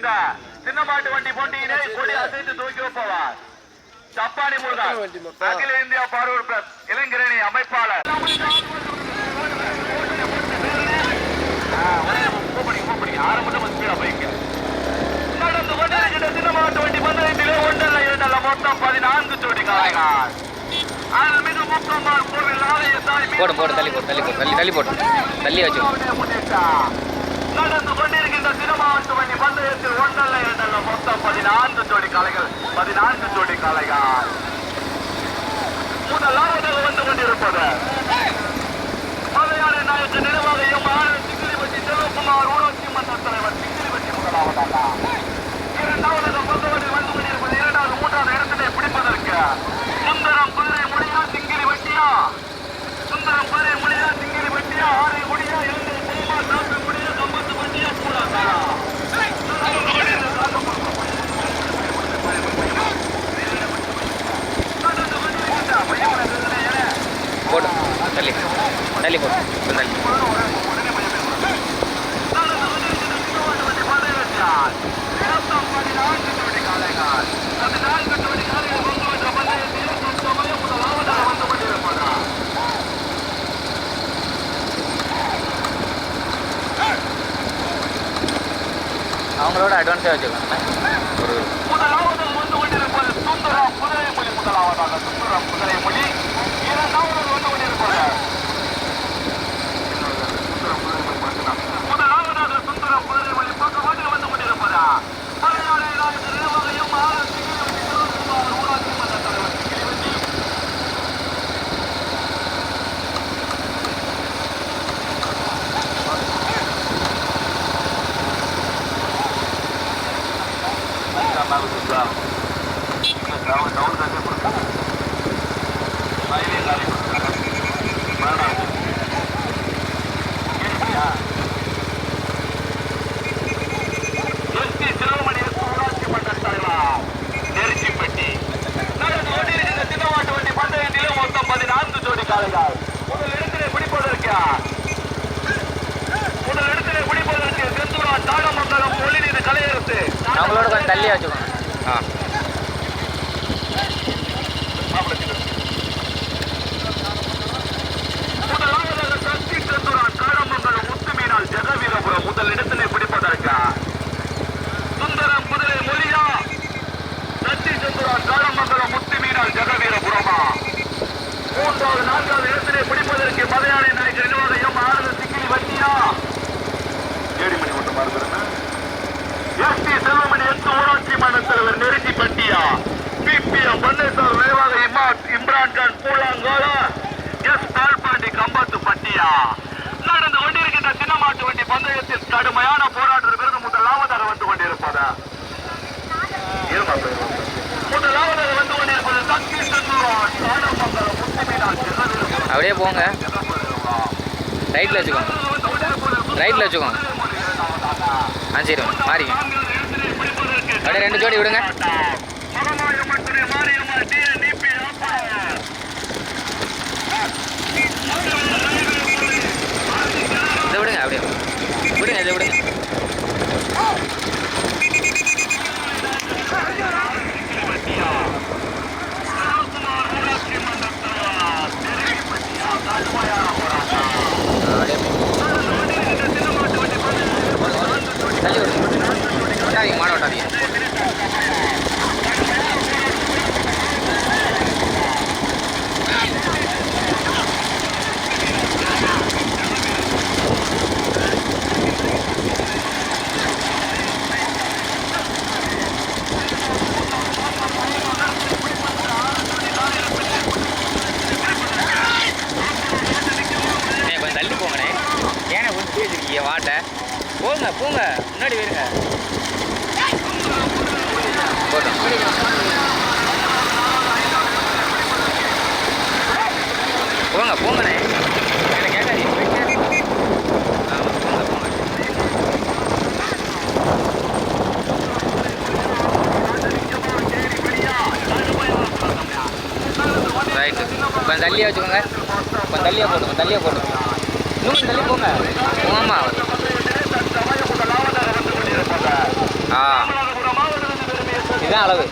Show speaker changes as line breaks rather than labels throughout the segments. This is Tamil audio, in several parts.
இந்த சின்ன மாட்டு வண்டி போட்டியினை கொடி அசைத்து தூக்கி வைப்பவர். சப்பானி முருகன் அகில இந்தியா பார்வூர் பிரஸ் இளைஞரணி அமைப்பாளர். நடந்து கொண்டிருக்கின்ற சின்ன மாட்டு வண்டி பந்தயத்திலே ஒன்றல்ல இரண்டல்ல மொத்தம் பதினான்கு ஜோடி காளைகள் அருள்மிகு முக்கம்மாள் கோவில் ஆலய சாய்
போடு போடு தள்ளி போடு தள்ளி போடு தள்ளி தள்ளி போடு. தள்ளி வச்சு
நடந்து கொண்டிருக்கின்ற சிறுமாட்டு வண்டி பந்தயத்தில் ஒன்றல்ல இரண்டல்ல மொத்தம் பதினான்கு ஜோடி காலைகள் பதினான்கு ஜோடி காளைகள் முதலாவதாக வந்து கொண்டிருப்பது. மலையாள நாயக்க நிர்வாகியும் ஆனந்த் சிங்கிலிப்பட்டி செல்வகுமார் ஊராட்சி மன்ற தலைவர் சிக்கிரிபட்டி முதலாவதாக. இரண்டாவது பந்தவத்தில் வந்து கொண்டிருப்பது இரண்டாவது மூன்றாவது இடத்திலே பிடிப்பதற்கு. சுந்தரம் குதிரை முடியா சிங்கிரி வட்டியா சுந்தரம் குதிரை முடியா சிங்கிரி வட்டியா ஆறு முடியா எழுந்து போமா சாப்பிட முடியா கம்பத்து வட்டியா கூடாதா
போடு தள்ளி தள்ளி போடு இப்ப அவங்களோட அட்வான்ஸாக வச்சுக்கோங்க ஒரு
முதலாவது வந்து கொண்டிருப்பது சுந்தரம் குதிரைமொழி முதலாவதாக சுந்தரம் குதிரைமொழி இரண்டாவது வந்து கொண்டிருப்பது முதலாவதாக சுந்தரம் குதிரைமொழி பக்கமாக வந்து கொண்டிருப்பதா மலையாள இலாக்கு நிர்வாகியும் ஆனந்த் சிங்கிலிவண்டி சிவகுமார் ஊராட்சி மன்ற தலைவர் சிங்கிலிவண்டி எஸ்பி சிவமணி ஊராட்சி மன்ற தலைவர் நெருச்சிப்பட்டி நடந்து கொண்டிருக்கிற சின்னவாட்டு வண்டி பந்தயத்திலே மொத்தம் பதினான்கு ஜோடி காளைகள் முதல் இடத்திலே பிடிப்பதற்கு முதல் இடத்திலே பிடிப்பதற்கு செந்தூரா தாகமங்கலம் ஒளிநீர் கலையரசு
தள்ளியாக கொஞ்சம் வச்சுக்கோங்க ஆ
முதலாவதாக சக்தி செந்தூரான் தாழமங்கலம் முத்துமீனால் ஜெகவீரபுரம் முதல் இடத்திலே பிடிப்பதற்கு சுந்தரம் குதிரை மொழியா சக்தி செந்தூரான் தாழமங்கலம் முத்துமீனால் ஜெகவீரபுரமா மூன்றாவது நான்காவது இடத்திலே பிடிப்பதற்கு மலையாளி நாயக்கர் நிர்வாகம் ஆனந்த சிக்கிலி வண்டியா ஏடிமணி மட்டும் மறந்துருங்க எஸ்டி செல்வமணி எஸ் ஊராட்சி மன்ற தலைவர் நெருங்கி பட்டியா பிபிஎம் பன்னேஸ்வர் நிர்வாக இமாத் இம்ரான் கான் பூலாங்கோலா எஸ் பால்பாண்டி கம்பத்து பட்டியா. நடந்து கொண்டிருக்கின்ற சின்ன மாட்டு வண்டி பந்தயத்தில் கடுமையான போராட்டத்திற்கு பிறகு முதலாவதாக வந்து கொண்டிருப்பது. முதலாவதாக வந்து கொண்டிருப்பது சக்தி செந்தூரான் தானமங்கலம் முத்துமீனாட்சி
அப்படியே போங்க. ரைட்டில் வச்சுக்கோங்க. ரைட்டில் வச்சுக்கோங்க. ஆ சரி மாறிங்க அப்படியே ரெண்டு ஜோடி விடுங்க இதை விடுங்க அப்படியே விடுங்க இதை விடுங்க அப்படியே தள்ளி விடுங்க ஒட்டாதீங்க மாட ஒட்டாதீங்க ஏய், கொஞ்சம் தள்ளி போங்கண்ணே ஏன்னா ஒன்று பேசிருக்கீங்க வாட்டை போங்க போங்க. முன்னாடி வருங்க போங்க போங்கண்ணே என்ன ரைட்டு கொஞ்சம் தள்ளியே வச்சுக்கோங்க. கொஞ்சம் தள்ளியே போட்டு கொஞ்சம் தள்ளியே இன்னும் தள்ளி போங்க. ஆமாம் ஆ
ராமநாதபுரம் மாவட்டத்திலிருந்து பெருமையை சேர்த்த
இதுதான் அளவு.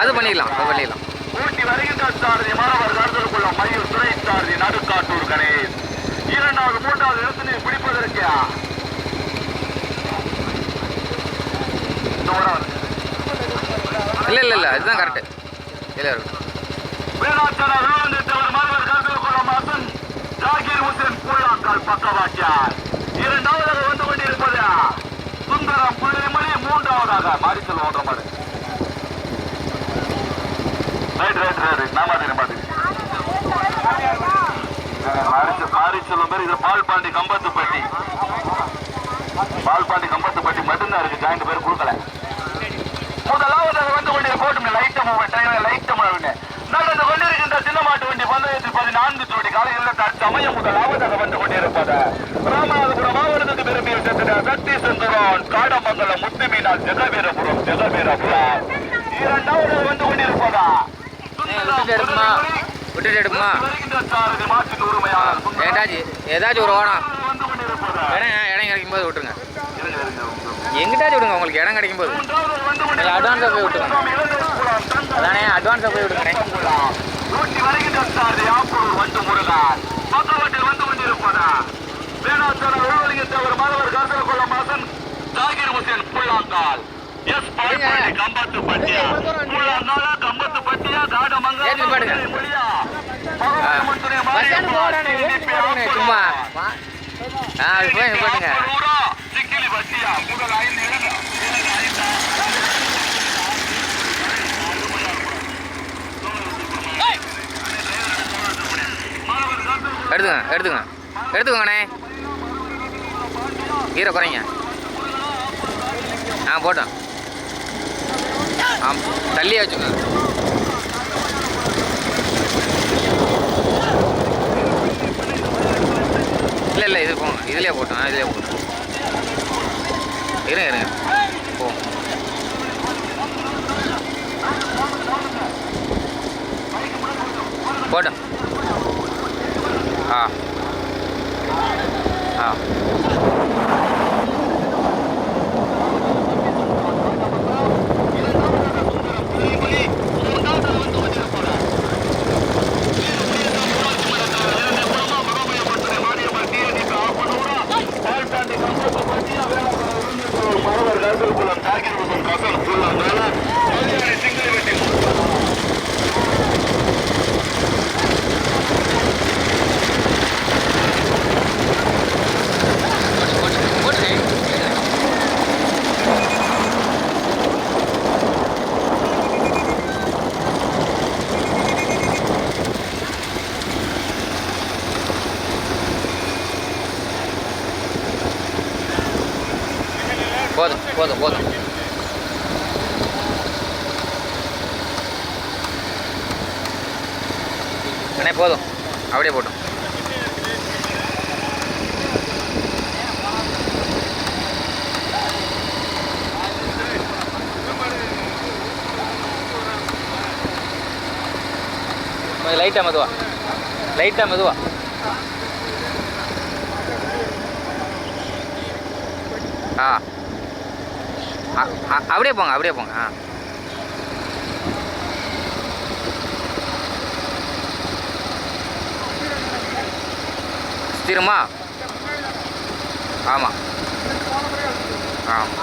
அது பண்ணிடலாம் அது பண்ணிடலாம்.
ஊட்டி வருகின்ற சாரதி மாணவர் கருதலுக்குள்ள மயூர் துணை சாரதி நடுக்காட்டூர் கணேஷ். இரண்டாவது மூன்றாவது இடத்தினை பிடிப்பதற்கு?
இல்லை இல்லை இல்லை அதுதான் கரெக்டு இல்லை இருக்கும்
வேளாச்சல வேளாந்தவர் மாணவர் கருதலுக்குள்ள மாசன் ஜாகிர் ஹுசேன் புல்லாக்கால் பக்கவாக்கியார் இரண்டாவதாக வந்து கொண்டிருப்பது? சுந்தரம் புள்ளிமணி மூன்றாவதாக மாரிச்சல் ஓன்ற மாதிரி ரைட் ரைட் ரைட் நான் மாதிரி மாதிரி மாரிச்சல் பேர் இது பால்பாண்டி கம்பத்துப்பட்டி. பால்பாண்டி கம்பத்துப்பட்டி மட்டும்தான் இருக்கு ஜாயிண்ட் பேர் கொடுக்கல. முதலாவதாக வந்து கொண்டிருக்க போட்டும் லைட்ட மூவ் லைட்ட மூவ் நடந்து கொண்டிருக்கின்ற சின்ன பந்தயத்தில் பதினான்கு ஜோடி காலையில் தற்சமயம் முதலாவதாக வந்து கொண்டிருப்பது. ராமநாதபுரம் மாவட்டத்துக்கு சேர்ந்த சக்தி செந்துரான் காடமங்கலம் முத்துமீனால் ஜெகவீரபுரம் ஜெகவீரபுரம். இரண்டாவதாக வந்து கொண்டிருப்பதா?
விட்டுட்டு எடுக்குமா
சுந்தரம்
ஏதாச்சும் ஒரு
கொண்டிருப்பது?
இடம் இடம் கிடைக்கும் போது விட்டுருங்க. எங்கிட்டாச்சும் விடுங்க உங்களுக்கு இடம் கிடைக்கும் போது ஆ போய் விட்டுருங்க. அதானே அட்வான்ஸாக போய்
நூற்றி வருகின்ற சாரதி ஆப்பூர் வந்து முருகான். பக்கவாட்டில் வந்து கொண்டிருப்பதா மாணவர் கருதல் கொள்ள மாசன் ஜாகிர் ஹுசேன் புல்லாங்கால். எஸ் பால்பாண்டி கம்பத்து பட்டியா. புல்லாங்காலா கம்பத்து பட்டியா. காடமங்கலம் மொழியா
பஸ் ஸ்டாண்டு போடானே சும்மா. ஆ போய்
சிக்கிலி பட்டியா? முதல் ஐந்து இரண்டு ஐந்தா
எடுத்துங்க எடுத்துங்க எடுத்துக்கோங்கண்ணே கீரை குறைங்க. ஆ போட்டோம். ஆ தள்ளியே வச்சுக்கோங்க இல்லை இல்லை இது போங்க. இதுலேயே போட்டோம் இதுலேயே போட்டோம். இருங்க இருங்க போ போட்டோம் ஆ. ஆ. போட்டு போட்டுங்க போதும் போதும். அண்ணே போதும். அப்படியே போட்டோம். லைட்டாக மெதுவா. லைட்டாக மெதுவா. ஆ. அப்படியே போங்க அப்படியே போங்க ஆ. ஸ்திரமா? ஆமாம் ஆமாம்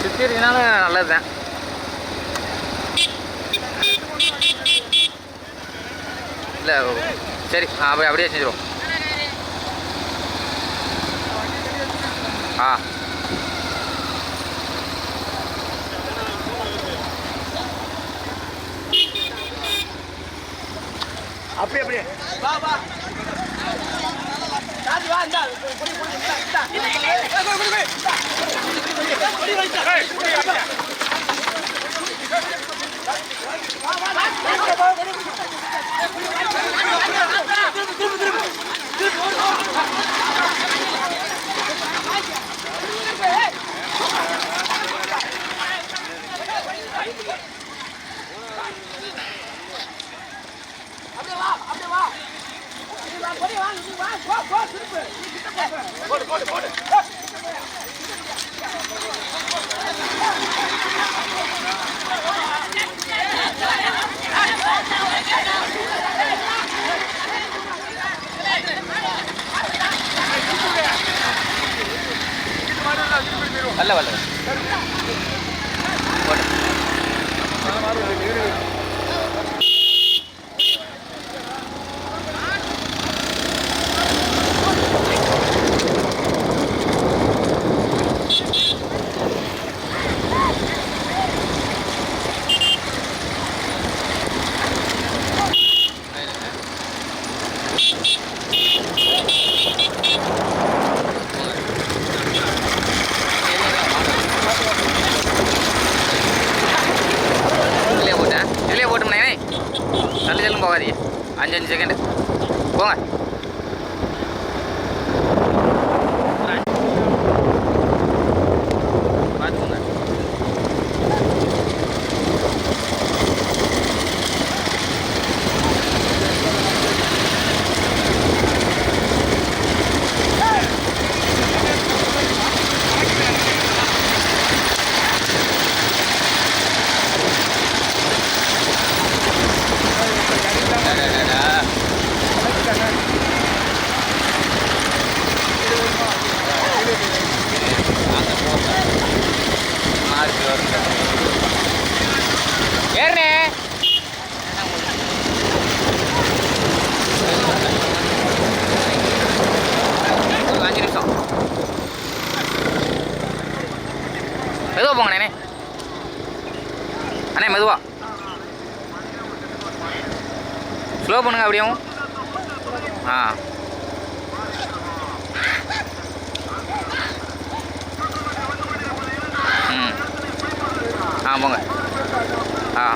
சுற்றிருச்சுனாலும் நல்லது தான் இல்லை சரி அப்படியே அப்படியே செஞ்சிருவோம். ஆ
அப்படி அப்படி
வா வா ராஜி வா இந்த குடி குடி இந்த இந்த குடி குடி குடி குடி குடி குடி திரும்ப திரும்ப திரும்ப அப்படியே வரல வரல போட்டு மெதுவாக போங்க அண்ணே. அண்ணே மெதுவா. ஸ்லோ பண்ணுங்க அப்படியும் ஆ. ம். ஆ போங்க. ஆ.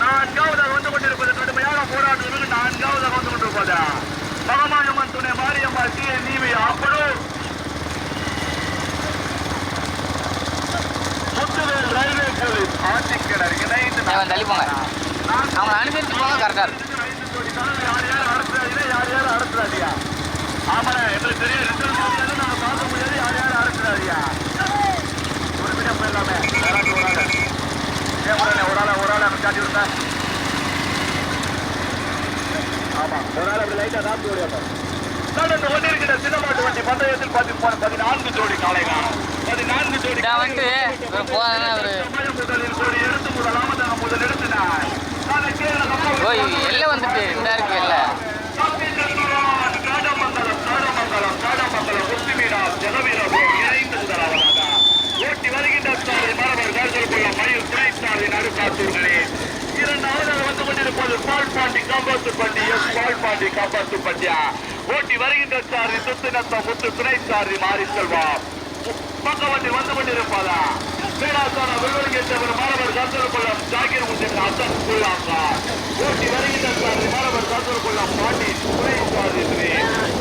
நான்காவதாக வந்து கொண்டிருப்பது கடுமையான போராட்டத்திற்கு நான்காவதாக வந்து கொண்டிருப்பது? மகமாயம்மன் துணை மாரியம்மாள் டி. என் நீவி ஆப்பனூர் முத்துவேல் ரயில்வே போலீஸ் ஆட்சிக்கிணர் இணைந்து
தள்ளி போங்க. அவங்க அனுசரித்து போங்க கரெக்டாக
யார் யார் அரசுறாடியா யார் யார் தெரியும். ரிசல்ட் முடியாது நாங்க பார்க்க முடியாது. யார் யார் அரசுறாடியா ஒரு மீடியம் ஒரு ஆள் ஒரு ஆள் காட்டி விடுங்க ஆமா ஒரு ஆள் அப்படி லைட்டா தாப்பி ஓடியாப்பா நடந்து கொண்டிருக்கிற சின்னமாட்டு வண்டி பந்தயத்தில் பதி- பதினான்கு ஜோடி காளைகள் பதினான்கு ஜோடி
வந்துட்டு ஒரு
எடுத்து முதலாமதாக முதல் எடுத்தினார் நான் கேரள
ஓய் எல்லாம் வந்துட்டு இந்த இருக்கு எல்லாம்
காடமங்கலம் காடமங்கலம் காடமங்கலம் முத்துமீனா ஜெகவீரபுரம் இணைந்து முதலாவதாக ஓட்டி வருகின்ற சாலை மரபர் காசல்குள்ள மயில் துணைசாலை நடுக்காத்தூர்களே இரண்டாவதாக வந்து கொண்டிருப்பது பால் பாண்டி காப்பாத்து பண்டி எஸ் பால் பாண்டி காப்பாத்து பண்டியா ஓட்டி வருகின்ற சாரி சுத்தினத்த முத்து துணை சாரி மாறி செல்வா பக்கவட்டில் வந்து கொண்டிருப்பதா பேராசான வில்வலிங்கேற்றவர் மாணவர் காத்தலுக்குள்ளம் ஜாகிர் முத்தின் அசன் குள்ளாங்க ஓட்டி வருகின்ற சாரி மாணவர் காத்தலுக்குள்ளம் பாண்டி துணை சாரி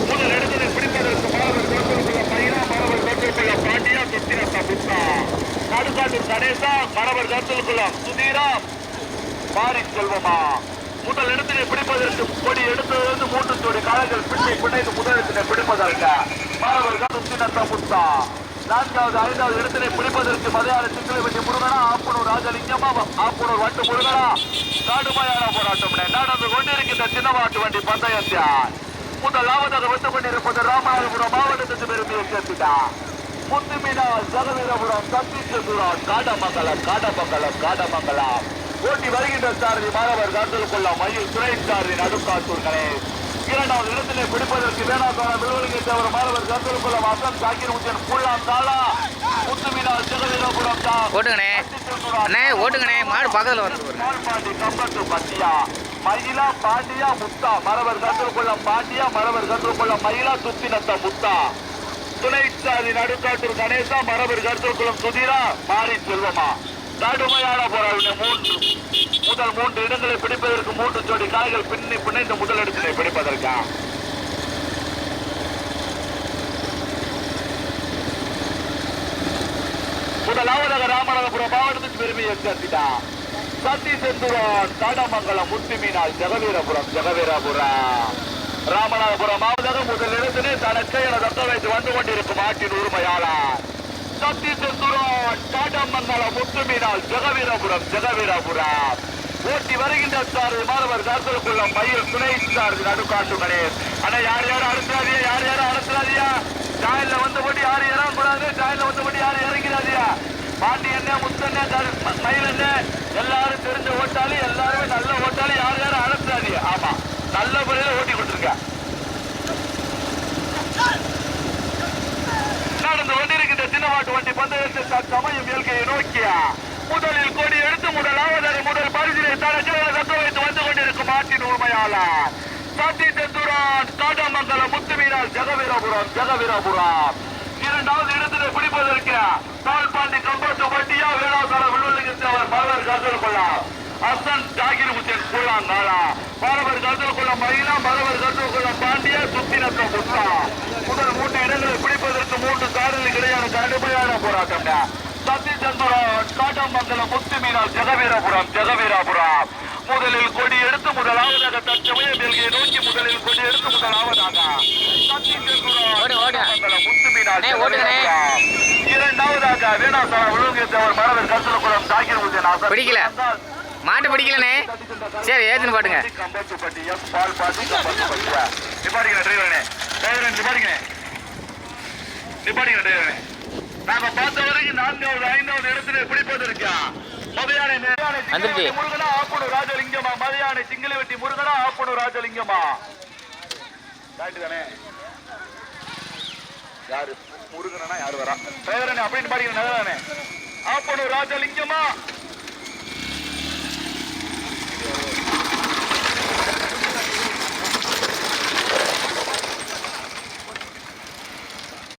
முதல் இடத்தினை பிடிப்பதற்கு மாணவர் காத்தலுக்குள்ள பையனா மாணவர் காத்தலுக்குள்ள பாண்டியா சுத்தினத்த முத்தா நடுக்காட்டு கணேசா மாணவர் காத்தலுக்குள்ளம் சுதீரா மாறி செல்வமா? முதல் இடத்தினை பிடிப்பதற்கு கொடி எடுத்ததிலிருந்து மூன்று ஜோடி காலங்கள் பின்னி பிணைந்து முதல் இடத்தினை பிடிப்பதற்கு? மாணவர்கள் சுத்தினத்த முத்தா நான்காவது ஐந்தாவது இடத்தினை பிடிப்பதற்கு மலையாள சிங்களவெட்டி முருகனா ஆப்பனூர் ராஜலிங்கமா ஆப்பனூர் வட்டு முருகனா. நாடுமையான போராட்டம் நடந்து கொண்டிருக்கின்ற சின்னவாட்டு வண்டி பந்தயத்தார் முதலாவதாக வந்து கொண்டிருப்பது ராமநாதபுரம் மாவட்டத்திற்கு பெருமையை சேர்த்துட்டார் முத்துமீனா ஜகவீரபுரம் சத்தீஸ்வரம் காடமங்கலம் காடமங்கலம் காடமங்கலம் ஓட்டி வருகின்ற சாரதி மாணவர் காத்தலுக்குள்ள மயில் துணை சாரதி நடுக்காத்தூர் கணேஷ் இரண்டாவது இடத்திலே பிடிப்பதற்கு வேணாக்கான விழுவலிங்கை தேவர் மாணவர் காத்தலுக்குள்ள அசன் சாக்கிர் உச்சன் புல்லான் தாளா. முத்துமீனா ஜெகவீரபுரம் தா
ஓட்டுங்கண்ணே அண்ணே ஓட்டுங்கண்ணே மாடு பக்கத்தில் வந்து பாருங்க.
பாண்டி கம்பத்து பட்டியா. மயிலா பாண்டியா முத்தா. மரவர் கருத்துக்குள்ள பாண்டியா மரவர் கருத்துக்குள்ள மயிலா சுத்தினத்த முத்தா. துணை சாதி நடுக்காட்டூர் கணேசா மரவர் கருத்துக்குளம் சுதீரா மாறி செல்வமா? கடுமையான போராட்டம் மூன்று முதல் மூன்று இடங்களை பிடிப்பதற்கு மூன்று ஜோடி காய்கள் பின்னி பிணைந்து முதல் இடத்தினை பிடிப்பதற்கா? முதலாவதாக ராமநாதபுரம் மாவட்டத்துக்கு பெருமையை சேர்த்திட்டான் சத்தி? செந்துரான் தடமங்கலம் முத்துமீனால் ஜெகவீரபுரம் ஜெகவீரபுரம். ராமநாதபுரம் மாவட்டம் முதலிடத்திலே தனக்கு என தத்த வைத்து வந்து கொண்டிருக்கும் ஆட்டின் உரிமையாளர் சத்தி செந்துரான் தாடமங்கலம் முத்துமீனால் ஜெகவீரபுரம் ஜெகவீரபுரம். ஓட்டி வருகின்ற சார் மாணவர் கருத்தலுக்குள்ள மயில் துணை சார் நடுக்காட்டு கணேஷ் ஆனா யார் யாரும் அனுப்புறாதியா யார் யாரும் அனுப்புறாதியா ஜாயில வந்தபடி யாரும் இறங்கக்கூடாது ஜாயில வந்தபடி யாரும் இறங்கிறாதியா பாண்டி என்ன முத்தண்ண மயில் என்ன எல்லாரும் தெரிஞ்ச ஓட்டாளி எல்லாருமே நல்ல ஓட்டாளி யார் யாரும் அனுப்புறாதியா ஆமா நல்ல முறையில ஓட்டி கொடுத்துருங்க நடந்து கொண்டிருக்கின்ற சின்னமாட்டு வண்டி பந்தயத்தில் சமயம் இயற்கையை நோக்கியா? முதலில் கொடி எடுத்து முதலாவதாக முதல் பரிசிலை தனக்கு தக்க வைத்து வந்து கொண்டிருக்கும் ஆட்டின் உரிமையாளர். சத்தி செந்துரான் காட்டமங்கலம் முத்துமீனால் ஜெகவீரபுரம் ஜெகவீரபுரம். இரண்டாவது இடத்திலே பிடிப்பதற்கு தாழ்பாண்டி கம்பத்து பட்டியா வேளாக்கார விழுவலிங்கத்தவர் மலர் கருத்தில் கொள்ளார் அசன் ஜாகிர் முத்தன் கூழாங்காலா மாணவர் கருத்தில் கொள்ள மயிலா மாணவர் கருத்தில் கொள்ள பாண்டியா சுத்தினத்த முத்தா. முதல் மூன்று இடங்களை பிடிப்பதற்கு மூன்று சாரதிகள் இடையான கடுமையான போராட்டம் சத்தி சந்திரன் காட்டமங்கலம் முத்துமீனால் ஜெகவீரபுரம் ஜெகவீரபுரம். முதலில் கொடி எடுத்து முதலாவதாக தற்சமயம் டெல்லியை நோக்கி முதலில் கொடி எடுத்து முதலாவதாக சத்தி சந்திரன்
ஓடு, ஓடு.
காட்டமங்கலம் முத்துமீனால்
அண்ணே, ஓடுங்கண்ணே.
ஜெகவீரபுரம். இரண்டாவதாக வேணாசார விழுங்கத்தவர் மரவர் முத்தன் ஆசான்
பிடிக்கல. மாட்டு பிடிக்கலண்ணே. சரி ஏத்துன்னு பாட்டுங்க.
நிப்பாடிங்க டிரைவரனே டிரைவரே நிப்பாடிங்க நிப்பாடிங்க டிரைவரனே பார்த்த வரைக்கும் நான்காவது ஐந்தாவது இடத்துல பிடிப்பதற்கா மதியானை முருகனா ஆப்பனூர் ராஜலிங்கமா? மதியானை சிங்கிளவெட்டி முருகனா ஆப்பனூர் ராஜலிங்கமா? தானே யாரு? முருகனா யாரு வரா? டிரைவரனே அப்படின்னு பாடிக்கிற நல்லதானே? ஆப்பனூர் ராஜலிங்கமா?